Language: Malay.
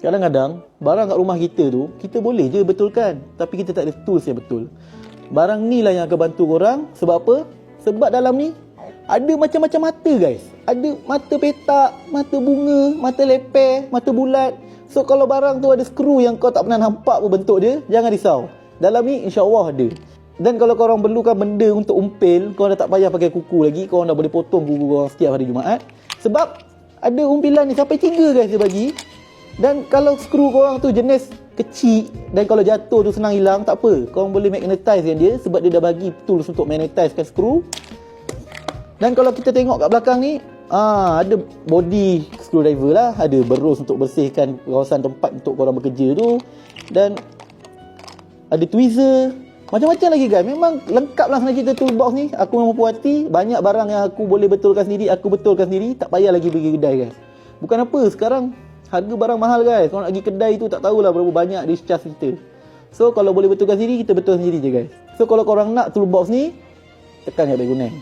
Kadang-kadang barang kat rumah kita tu kita boleh je betulkan tapi kita tak ada tools yang betul. Barang ni lah yang akan bantu korang sebab apa? Sebab dalam ni ada macam-macam mata guys. Ada mata petak, mata bunga, mata leper, mata bulat. So kalau barang tu ada skru yang kau tak pernah nampak pun bentuk dia, jangan risau. Dalam ni insya-Allah ada. Dan kalau korang perlukan benda untuk umpil, kau dah tak payah pakai kuku lagi, kau dah boleh potong kuku kau setiap hari Jumaat. Sebab ada umpilan ni sampai tiga guys dia bagi. Dan kalau skru korang tu jenis kecil dan kalau jatuh tu senang hilang, tak apa. Korang boleh magnetize kan dia sebab dia dah bagi tools untuk magnetizekan skru. Dan kalau kita tengok kat belakang ni, ah ada body screwdriver lah, ada berus untuk bersihkan kawasan tempat untuk korang bekerja tu dan ada tweezer, macam-macam lagi guys. Memang lengkap lah sebenarnya cerita toolbox ni. Aku memang puas hati, banyak barang yang aku boleh betulkan sendiri, aku betulkan sendiri, tak payah lagi pergi kedai guys. Bukan apa, sekarang harga barang mahal guys. Kalau nak pergi kedai tu tak tahulah berapa banyak dia charge kita. So kalau boleh betulkan sendiri, kita betul sendiri je guys. So kalau korang nak toolbox ni, tekan kat Begunen.